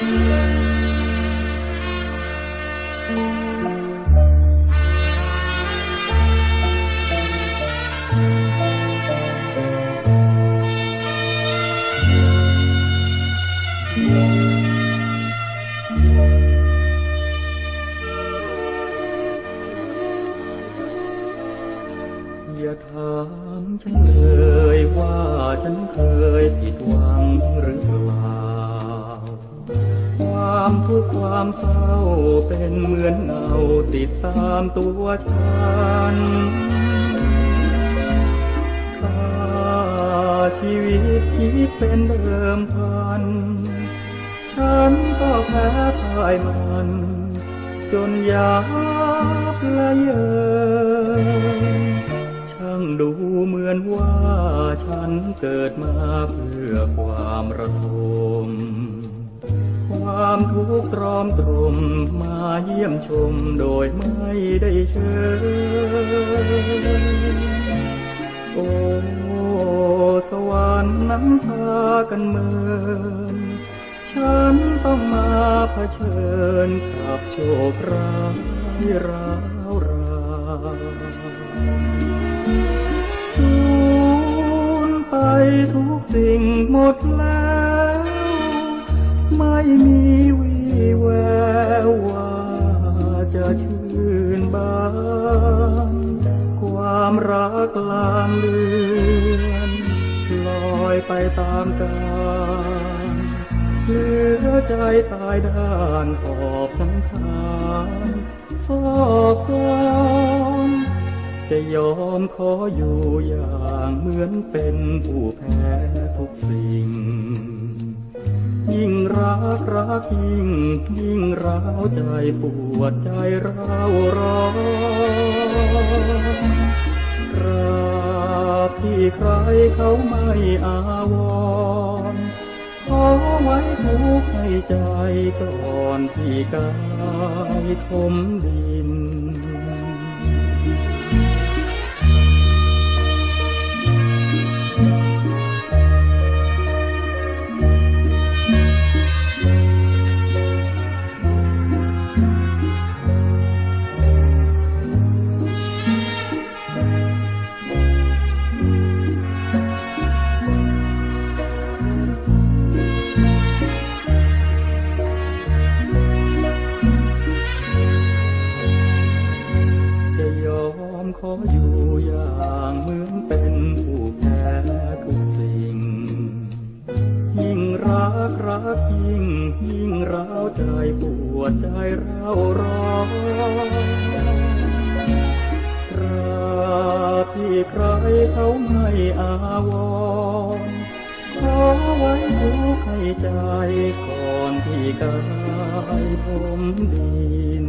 อย่าถามฉันเลยว่าฉันเคยผิดหวังหรือเปล่า ความทุกข์ความเศร้าเป็นเหมือนเงาติดตามตัวฉันถ้าชีวิตคิดเป็นเดิมพัน ฉันก็แพ้พ่ายมัน จนยาบละเยอช่างดูเหมือนว่าฉันเกิดมาเพื่อความระทม ความทุกข์ตรอมตรมมาเยี่ยมชมโดยไม่ได้เชิญ โอ้สวรรค์นั้นพากันเมินฉันต้องมาเผชิญกับโชคร้ายร้าวรานสูญไปทุกสิ่งหมดแล้ว ไม่มีวี่แววว่าจะชื่นบาน ความรักลางเลือนลอยไปตามกาลเหลือใจตายด้านขอบสังขารซอกซ้อนจะยอมขออยู่อย่างเหมือนเป็นผู้แพ้ทุกสิ่ง ยิ่งรักรักยิ่งยิ่งร้าวใจปวดใจร้าวร้อนกราบที่ใครเขาไม่อาวรณ์ขอไว้ทุกข์ให้ใจก่อนที่กายทมดิ ขออยู่อย่างเหมือนเป็นผู้แพ้ทุกสิ่ง ยิ่งรักรักยิ่ง ยิ่งร้าวใจปวดใจร้าวร้อนตราบที่ใครเขาไม่อาวรขอไว้ทุกข์ให้ใจก่อนที่กายผมดิน